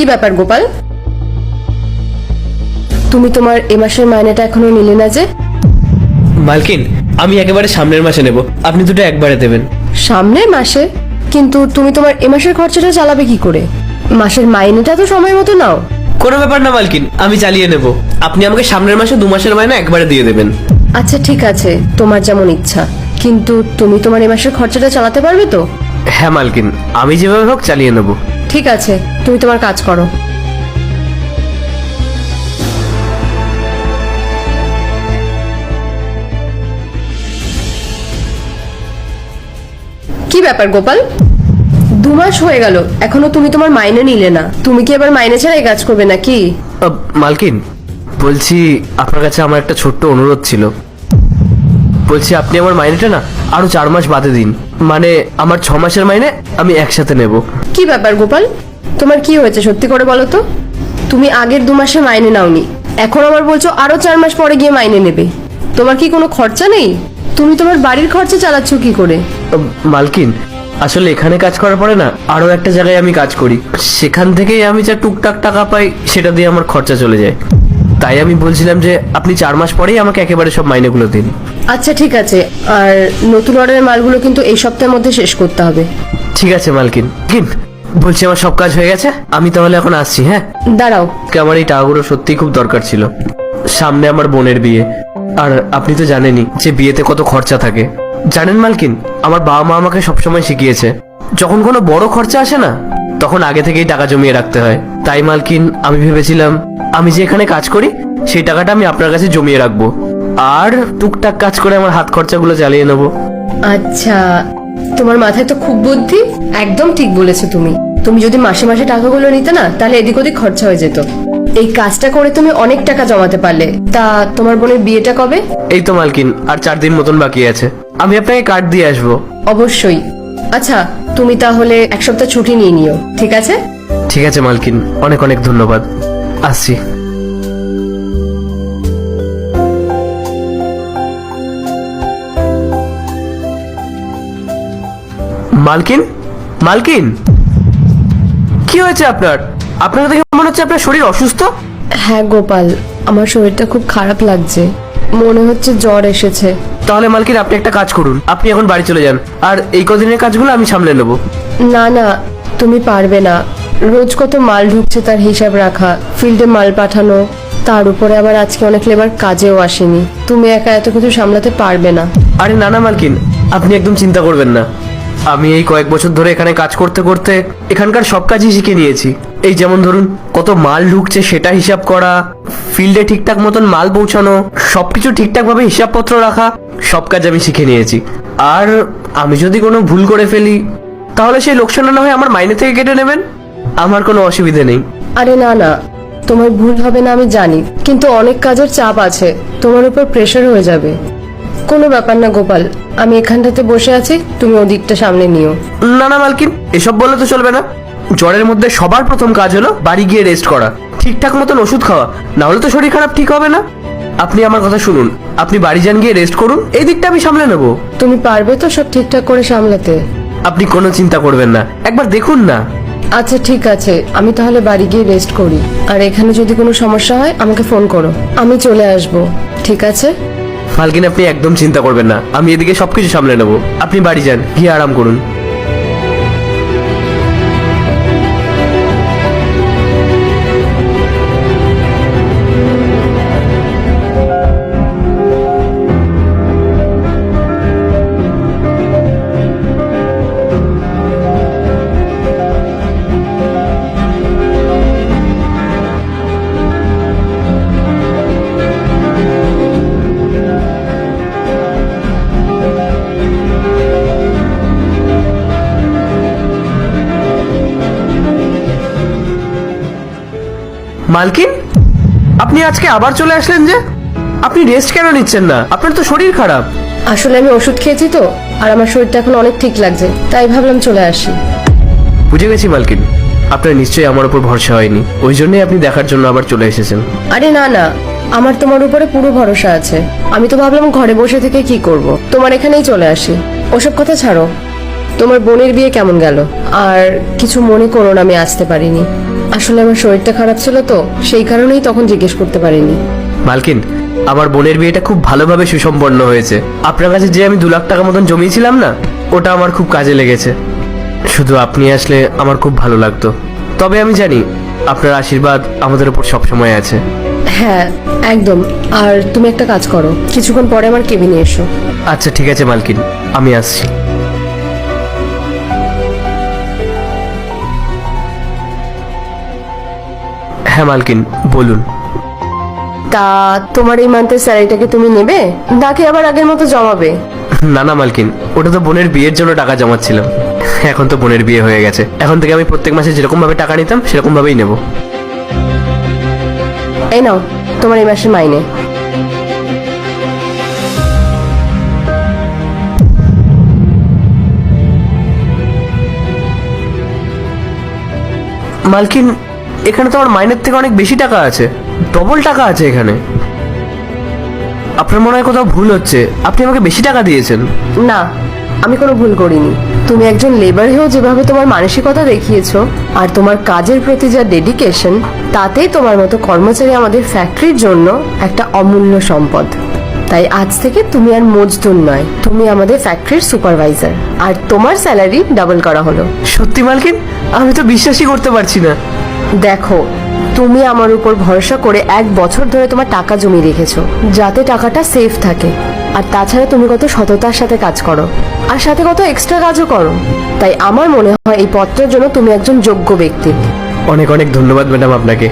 কি ব্যাপার গোপাল? তুমি তোমার এ মাসের মাইনেটা এখনও নিলে না যে? মালকিন আমি একেবারে সামনের মাসে নেব। আপনি দুটো একবারে দেবেন। সামনের মাসে? কিন্তু তুমি তোমার এ মাসের খরচাটা চালাবে কি করে? মাসের মাইনেটা তো সময় মতো নাও। কোনো ব্যাপার না মালকিন আমি চালিয়ে নেব। আপনি আমাকে সামনের মাসে দু মাসের মাইনে একবারে দিয়ে দেবেন। আচ্ছা ঠিক আছে তোমার যেমন ইচ্ছা। কিন্তু তুমি তোমার এ মাসের খরচাটা চালাতে পারবে তো? হ্যাঁ মালকিন আমি যেভাবে হোক চালিয়ে নেব। ঠিক আছে, তুমি তোমার কাজ করো। কি ব্যাপার গোপাল? দু মাস হয়ে গেল, এখনও তুমি তোমার মাইনে নিলে না। তুমি কি এবার মাইনে ছাড়াই কাজ করবে নাকি? মালকিন, বলছি আপনার কাছে আমার একটা ছোট্ট অনুরোধ ছিল। বলছি আপনি আমার মাইনেটা না আরও চার মাস বাদে দিন। মানে আমার ছ মাসের মাইনে আমি একসাথে নেব। কি ব্যাপার গোপাল? তোমার কি হয়েছে সত্যি করে বলো তো? তুমি আগের দু মাসে মাইনে নাওনি এখন আবার বলছো আরও চার মাস পরে গিয়ে মাইনে নেবে। তোমার কি কোনো খরচা নেই? তুমি তোমার বাড়ির খরচা চালাচ্ছ কি করে? মালকিন আসলে এখানে কাজ করার পরে না আরও একটা জায়গায় আমি কাজ করি। সেখান থেকেই আমি যা টুকটাক টাকা পাই সেটা দিয়ে আমার খরচা চলে যায়। তাই আমি বলছিলাম যে আপনি চার মাস পরেই আমাকে একেবারে সব মাইনেগুলো দিন। আচ্ছা ঠিক আছে। আর নতুন অর্ডারের মালগুলো কিন্তু এই সপ্তাহের মধ্যে শেষ করতে হবে। ঠিক আছে মালকিন। কিন বলছি আমার সব কাজ হয়ে গেছে আমি তাহলে এখন আসছি হ্যাঁ? দাঁড়াও। আমার এই টাকাগুলো সত্যিই খুব দরকার ছিল। সামনে আমার বোনের বিয়ে। আর আপনি তো জানেনই যে বিয়েতে কত খরচা থাকে। জানেন মালকিন আমার বাবা মা আমাকে সবসময় শিখিয়েছে যখন কোনো বড় খরচা আসে না তখন আগে থেকেই টাকা জমিয়ে রাখতে হয়। তাই মালকিন আমি ভেবেছিলাম আমি যে এখানে কাজ করি সেই টাকাটা আমি আপনার কাছে জমিয়ে রাখব। আর টুকটাক কাজ করে আমার হাত খরচাগুলো চালিয়ে নেব। আচ্ছা তোমার মাথায় তো খুব বুদ্ধি। একদম ঠিক বলেছ তুমি। তুমি যদি মাসে মাসে টাকাগুলো নিতে না তাহলে এদিক ওদিক খরচা হয়ে যেত। এই কাজটা করে তুমি অনেক টাকা জমাতে পারলে। তা তোমার বোনের বিয়েটা কবে? এই তো মালকিন আর চার দিন মতন বাকি আছে। আমি আপনাকে কার্ড দিয়ে আসব। অবশ্যই। আচ্ছা তুমি তাহলে এক সপ্তাহ ছুটি নিয়ে নিও ঠিক আছে? ঠিক আছে মালকিন। অনেক অনেক ধন্যবাদ। আসছি। মালকিন? মালকিন? কি হয়েছে আপনার? আপনার দেখে মনে হচ্ছে আপনার শরীর অসুস্থ? হ্যাঁ গোপাল আমার শরীরটা খুব খারাপ লাগছে। মনে হচ্ছে জ্বর এসেছে। তাহলে মালকিন আপনি একটা কাজ করুন। আপনি এখন বাড়ি চলে যান। আর এই কদিনের কাজগুলো আমি সামলে নেব। না না তুমি পারবে না। রোজ কত মাল ঢুকছে তার হিসাব রাখা ফিল্ডে মাল পাঠানো তার উপরে আবার আজকে অনেক লেবার কাজেও আসেনি। তুমি একা এত কিছু সামলাতে পারবে না। আরে না না মালকিন আপনি একদম চিন্তা করবেন না। আমি এই কয়েক বছর ধরে এখানে কাজ করতে করতে এখানকার সব কাজই শিখে নিয়েছি। এই যেমন ধরুন কত মাল ঢুকছে সেটা হিসাব করা ফিল্ডে ঠিকঠাক মতন মাল পৌঁছানো সবকিছু ঠিকঠাক ভাবে হিসাবপত্র রাখা সব কাজ আমি শিখে নিয়েছি। আর আমি যদি কোনো ভুল করে ফেলি তাহলে সেই লোকসানটা না হয় আমার মাইনে থেকে কেটে নেবেন? আমার কোনো অসুবিধে নেই। আরে না না তোমার ভুল হবে না আমি জানি কিন্তু অনেক কাজের চাপ আছে তোমার উপর প্রেশার হয়ে যাবে। কোনো ব্যাপার না গোপাল আমি এখানটাতে বসে আছি তুমি ওদিকটা সামনে নিও। না না মালকিন এসব বললে তো চলবে না। জ্বরের মধ্যে সবার প্রথম কাজ হলো বাড়ি গিয়ে রেস্ট করা। ঠিকঠাক মতন ওষুধ খাওয়া। না হলে তো শরীর খারাপ ঠিক হবে না। আপনি আমার কথা শুনুন। আপনি বাড়ি যান গিয়ে রেস্ট করুন। এই দিকটা আমি সামলে নেব। তুমি পারবে তো সব ঠিকঠাক করে সামলাতে? আপনি কোনো চিন্তা করবেন না। একবার দেখুন না। আচ্ছা ঠিক আছে। আমি তাহলে বাড়ি গিয়ে রেস্ট করি। আর এখানে যদি কোনো সমস্যা হয় আমাকে ফোন করো। আমি চলে আসব। ঠিক আছে? ফালকিন আপনি একদম চিন্তা করবেন না। আমি এদিকে সবকিছু সামলে নেব। আপনি বাড়ি যান। গিয়ে আরাম করুন। মালকিন? আপনি আজকে আবার চলে আসলেন যে? আপনি রেস্ট কেন নিচ্ছেন না? আপনার তো শরীর খারাপ। আসলে আমি ওষুধ খেয়েছি তো আর আমার শরীরটা এখন অনেক ঠিক লাগছে তাই ভাবলাম চলে আসি। বুঝে গেছি মালকিন আপনার নিশ্চয়ই আমার উপর ভরসা হয়নি ওই জন্যই আপনি দেখার জন্য আবার চলে এসেছেন। আরে না না আমার তোমার উপরে পুরো ভরসা আছে আমি তো ভাবলাম ঘরে বসে থেকে কি করব তোমার এখানেই চলে আসি। ওসব কথা ছাড়ো তোমার বোনের বিয়ে কেমন গেল? আর কিছু মনে করো না আমি আসতে পারিনি। আসলে আমার শরীরটা খারাপ ছিল তো সেই কারণেই তখন জিজ্ঞেস করতে পারিনি। মালকিন আমার বোনের বিয়েটা খুব ভালোভাবে সুসম্পন্ন হয়েছে। আপনার কাছে যে আমি দু লাখ টাকা মতন জমিয়েছিলাম না ওটা আমার খুব কাজে লেগেছে। শুধু আপনি আসলে আমার খুব ভালো লাগতো। তবে আমি জানি আপনার আশীর্বাদ আমাদের উপর সবসময় আছে। হ্যাঁ একদম। আর তুমি একটা কাজ করো কিছুক্ষণ পরে আমার কেবিনে এসো। আচ্ছা ঠিক আছে মালকিন আমি আসছি। হ্যাঁ মালকিন বলুন। তা তোমার এই মান্থের স্যালারিটাকে তুমি নেবে? নাকি আবার আগের মতো জমাবে? না না মালকিন ওটা তো বোনের বিয়ের জন্য টাকা জমাচ্ছিলাম। এখন তো বোনের বিয়ে হয়ে গেছে। এখন থেকে আমি প্রত্যেক মাসে যেরকম ভাবে টাকা নিতাম সেরকম ভাবেই নেব। এই নাও তোমার এই মাসের মাইনে। মালকিন এখানে তো আমার মাইনের থেকে অনেক বেশি টাকা আছে। ডবল টাকা আছে এখানে। আপনার মনে হয় কোথাও ভুল হচ্ছে। আপনি আমাকে বেশি টাকা দিয়েছেন। না আমি কোনো ভুল করিনি। তুমি একজন লেবার হয়েও যেভাবে তোমার মানসিকতা দেখিয়েছো আর তোমার কাজের প্রতি যা ডেডিকেশন তাতেই তোমার মতো কর্মচারী আমাদের ফ্যাক্টরির জন্য একটা অমূল্য সম্পদ। তাই আজ থেকে তুমি আর মজদুর নয় তুমি আমাদের ফ্যাক্টরির সুপারভাইজার আর তোমার স্যালারি ডাবল করা হলো। সত্যি মালকিন? আমি তো বিশ্বাসই করতে পারছি না। দেখো, তুমি আমার উপর ভরসা করে এক বছর ধরে তোমার টাকা জমিয়ে রেখেছ, যাতে টাকাটা সেফ থাকে। আর তাছাড়া তুমি কত সততার সাথে কাজ করো, আর সাথে কত এক্সট্রা কাজও করো। তাই আমার মনে হয় এই পত্রের জন্য তুমি একজন যোগ্য ব্যক্তি। অনেক অনেক ধন্যবাদ ম্যাডাম আপনাকে।